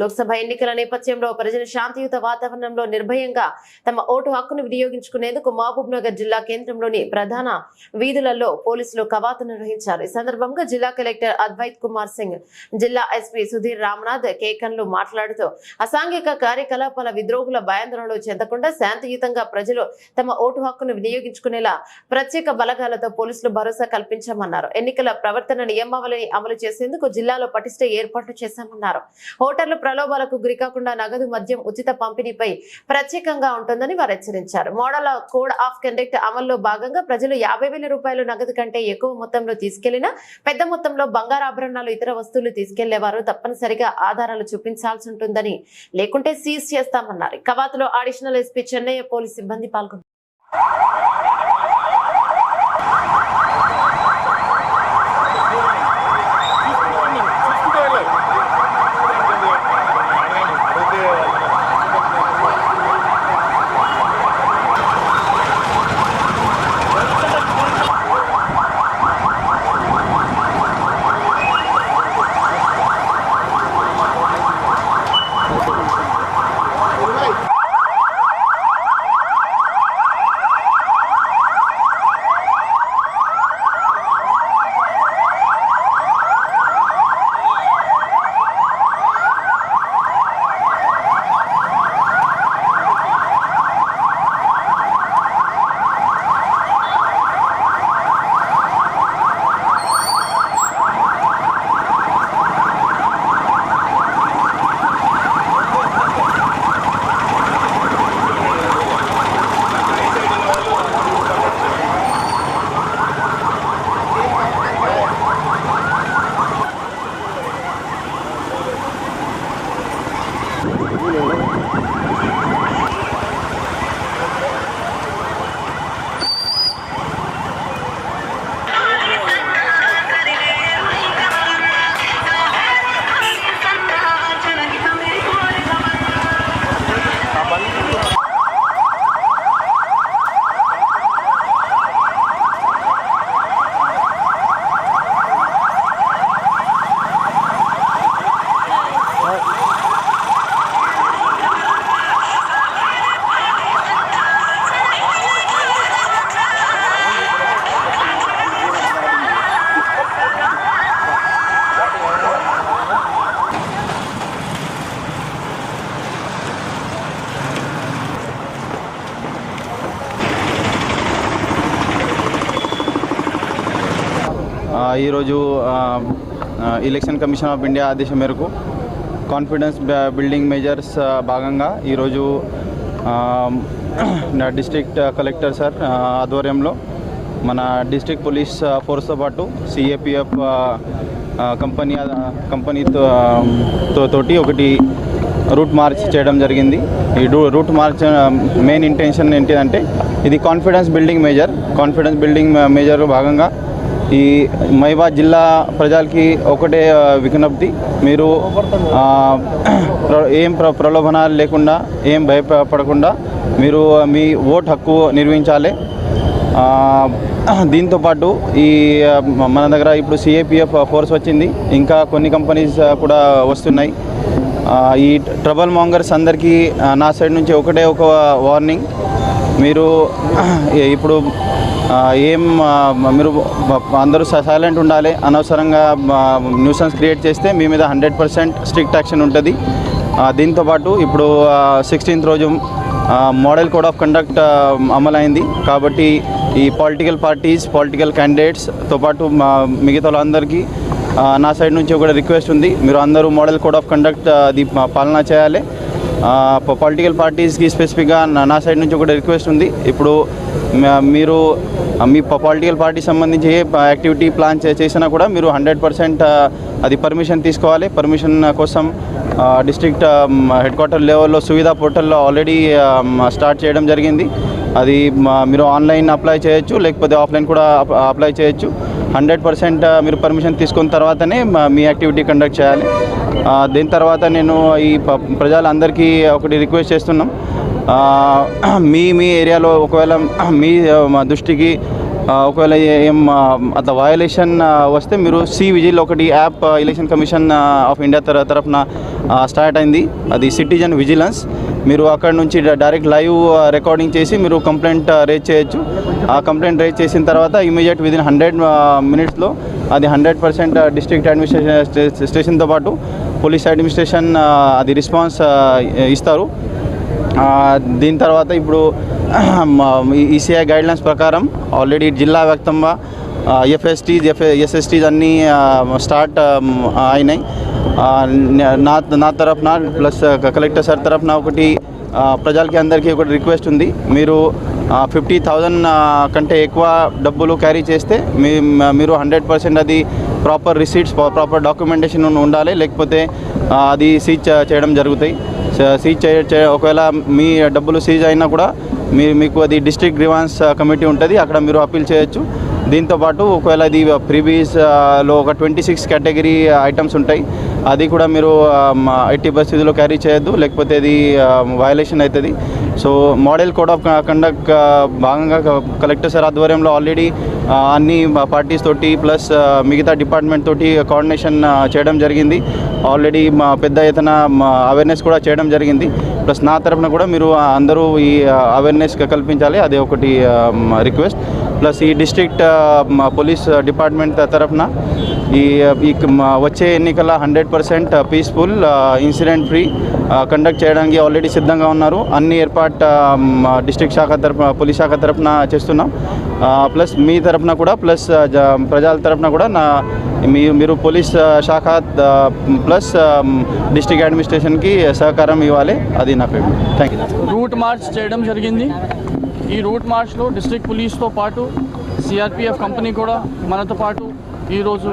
లోక్సభ ఎన్నికల నేపథ్యంలో ప్రజలు శాంతియుత వాతావరణంలో నిర్భయంగా తమ ఓటు హక్కును వినియోగించుకునేందుకు మహబూబ్ నగర్ జిల్లా కేంద్రంలోని ప్రధాన వీధులలో పోలీసులు కవాతు నిర్వహించారు. ఈ సందర్భంగా జిల్లా కలెక్టర్ అద్వైత్ కుమార్ సింగ్ జిల్లా ఎస్పీ సుధీర్ రామ్నాథ్ కేకన్లు మాట్లాడుతూ అసాంఘిక కార్యకలాపాల విద్రోహుల భయాందోళనలు చెందకుండా శాంతియుతంగా ప్రజలు తమ ఓటు హక్కును వినియోగించుకునేలా ప్రత్యేక బలగాలతో పోలీసులు భరోసా కల్పించామన్నారు. ఎన్నికల ప్రవర్తన నియమావళిని అమలు చేసేందుకు జిల్లాలో పటిష్ట ఏర్పాట్లు చేశామన్నారు. ఓటర్లు ప్రలోభాలకు గురికాకుండా నగదు మద్యం ఉచిత పంపిణీపై ప్రత్యేకంగా ఉంటుందని వారు హెచ్చరించారు. మోడల్ కోడ్ ఆఫ్ కండక్ట్ అమల్లో భాగంగా ప్రజలు యాభై వేల రూపాయలు నగదు కంటే ఎక్కువ మొత్తంలో తీసుకెళ్ళినా పెద్ద మొత్తంలో బంగారు ఆభరణాలు ఇతర వస్తువులు తీసుకెళ్ళేవారు తప్పనిసరిగా ఆధారాలు చూపించాల్సి ఉంటుందని లేకుంటే సీజ్ చేస్తామన్నారు. కవాతులో అడిషనల్ ఎస్పీ చెన్నయ్య పోలీస్ సిబ్బంది పాల్గొన్నారు. ఈరోజు ఎలక్షన్ కమిషన్ ఆఫ్ ఇండియా ఆదేశం మేరకు కాన్ఫిడెన్స్ బిల్డింగ్ మెజర్స్ భాగంగా ఈరోజు డిస్ట్రిక్ట్ కలెక్టర్ సార్ ఆధ్వర్యంలో మన డిస్ట్రిక్ట్ పోలీస్ ఫోర్స్తో పాటు సిఏపిఎఫ్ కంపెనీ కంపెనీతో తోటి ఒకటి రూట్ మార్చ్ చేయడం జరిగింది. ఈ రూ- రూట్ మార్చ్ మెయిన్ ఇంటెన్షన్ ఏంటిదంటే ఇది confidence building major confidence building major భాగంగా ఈ మహిబాద్ జిల్లా ప్రజలకి ఒకటే విజ్ఞప్తి. మీరు ప్ర- ఏం ప్ర ప్రలోభనాలు లేకుండా ఏం భయపడకుండా మీరు మీ ఓట్ హక్కు నిర్వహించాలి. దీంతోపాటు ఈ మన దగ్గర ఇప్పుడు సిఏపిఎఫ్ ఫోర్స్ వచ్చింది. ఇంకా కొన్ని కంపెనీస్ కూడా వస్తున్నాయి. ఈ ట్రబల్ మాంగర్స్ అందరికీ నా సైడ్ నుంచి ఒకటే ఒక వార్నింగ్. మీరు ఇప్పుడు ఏం మీరు అందరూ సైలెంట్ ఉండాలి. అనవసరంగా న్యూసెన్స్ క్రియేట్ చేస్తే మీ మీద హండ్రెడ్ పర్సెంట్ స్ట్రిక్ట్ యాక్షన్ ఉంటుంది. దీంతోపాటు ఇప్పుడు సిక్స్టీన్త్ రోజు మోడల్ కోడ్ ఆఫ్ కండక్ట్ అమలైంది. కాబట్టి ఈ పొలిటికల్ పార్టీస్ పొలిటికల్ క్యాండిడేట్స్తో పాటు మా మిగతా వాళ్ళందరికీ నా సైడ్ నుంచి ఒక రిక్వెస్ట్ ఉంది. మీరు అందరూ మోడల్ కోడ్ ఆఫ్ కండక్ట్ అది పాలన చేయాలి. పొలిటికల్ పార్టీస్కి స్పెసిఫిక్గా నా సైడ్ నుంచి ఒకటి రిక్వెస్ట్ ఉంది. ఇప్పుడు మీరు మీ పొలిటికల్ పార్టీ సంబంధించి ఏ యాక్టివిటీ ప్లాన్ చే- చేసినా కూడా మీరు హండ్రెడ్ పర్సెంట్ అది పర్మిషన్ తీసుకోవాలి. పర్మిషన్ కోసం డిస్ట్రిక్ట్ హెడ్ క్వార్టర్ లెవెల్లో సువిధా పోర్టల్లో ఆల్రెడీ స్టార్ట్ చేయడం జరిగింది. అది మీరు ఆన్లైన్ అప్లై చేయొచ్చు లేకపోతే ఆఫ్లైన్ కూడా అప్లై చేయొచ్చు. హండ్రెడ్ పర్సెంట్ మీరు పర్మిషన్ తీసుకున్న తర్వాతనే మీ యాక్టివిటీ కండక్ట్ చేయాలి. దీని తర్వాత నేను ఈ ప- ప్రజలందరికీ ఒకటి రిక్వెస్ట్ చేస్తున్నాం. మీ మీ ఏరియాలో ఒకవేళ మీ దృష్టికి ఒకవేళ ఏం అట్లా వయలేషన్ వస్తే మీరు సి విజిల్ ఒకటి app election commission of India తర తరఫున స్టార్ట్ అయింది. అది సిటిజన్ విజిలెన్స్ మీరు అక్కడ నుంచి డైరెక్ట్ లైవ్ రికార్డింగ్ చేసి మీరు కంప్లైంట్ రేజ్ చేయొచ్చు. ఆ కంప్లైంట్ రేజ్ చేసిన తర్వాత ఇమీడియట్ విదిన్ హండ్రెడ్ మినిట్స్లో అది హండ్రెడ్ పర్సెంట్ డిస్ట్రిక్ట్ అడ్మినిస్ట్రేషన్ స్టేషన్తో పాటు పోలీస్ అడ్మినిస్ట్రేషన్ అది రెస్పాన్స్ ఇస్తారు. దీని తర్వాత ఇప్పుడు ఈసీఐ గైడ్లైన్స్ ప్రకారం ఆల్రెడీ జిల్లా వ్యాప్తంగా ఎఫ్ఎస్టీస్ ఎఫ్ ఎస్ఎస్టీస్ అన్నీ స్టార్ట్ అయినాయి. నా నా తరఫున ప్లస్ కలెక్టర్ సార్ తరఫున ఒకటి ప్రజలకి అందరికీ ఒకటి రిక్వెస్ట్ ఉంది. మీరు ఫిఫ్టీ థౌజండ్ కంటే ఎక్కువ డబ్బులు క్యారీ చేస్తే మీ మీరు హండ్రెడ్ పర్సెంట్ అది ప్రాపర్ రిసీట్స్ ప్రాపర్ డాక్యుమెంటేషన్ ఉండాలి. లేకపోతే అది సీజ్ చేయడం జరుగుతాయి. సీజ్ చే ఒకవేళ మీ డబ్బులు సీజ్ అయినా కూడా మీ మీకు అది డిస్ట్రిక్ట్ గ్రివాన్స్ కమిటీ ఉంటుంది. అక్కడ మీరు అప్పీల్ చేయొచ్చు. దీంతోపాటు ఒకవేళ అది ప్రీవియస్లో ఒక ట్వంటీ సిక్స్ కేటగిరీ ఐటమ్స్ ఉంటాయి. అది కూడా మీరు ఎట్టి పరిస్థితుల్లో క్యారీ చేయొద్దు. లేకపోతే అది వయలేషన్ అవుతుంది so model code of conduct భాగంగా కలెక్టర్ సార్ ఆధ్వర్యంలో ఆల్రెడీ అన్ని పార్టీస్ తోటి ప్లస్ మిగతా డిపార్ట్మెంట్ తోటి కోఆర్డినేషన్ చేయడం జరిగింది. ఆల్రెడీ మా పెద్ద ఎత్తున అవేర్నెస్ కూడా చేయడం జరిగింది. ప్లస్ నా తరఫున కూడా మీరు అందరూ ఈ అవేర్నెస్ కల్పించాలి. అదే ఒకటి రిక్వెస్ట్ ప్లస్ ఈ డిస్ట్రిక్ట్ పోలీస్ డిపార్ట్మెంట్ తరఫున ఈ వచ్చే ఎన్నికల hundred percent peaceful incident free conduct చేయడానికి ఆల్రెడీ సిద్ధంగా ఉన్నారు. అన్ని ఏర్పాటు డిస్ట్రిక్ట్ శాఖ తరఫున పోలీస్ శాఖ తరఫున చేస్తున్నాం. ప్లస్ మీ తరఫున కూడా ప్లస్ ప్రజల తరఫున కూడా నా మీ మీరు పోలీస్ శాఖ ప్లస్ డిస్ట్రిక్ట్ అడ్మినిస్ట్రేషన్కి సహకారం ఇవ్వాలి. అది నా పేరు. థ్యాంక్ యూ రూట్ మార్చ్ చేయడం జరిగింది. ఈ రూట్ మార్చ్లో డిస్ట్రిక్ట్ పోలీస్తో పాటు సిఆర్పిఎఫ్ కంపెనీ కూడా మనతో పాటు ఈరోజు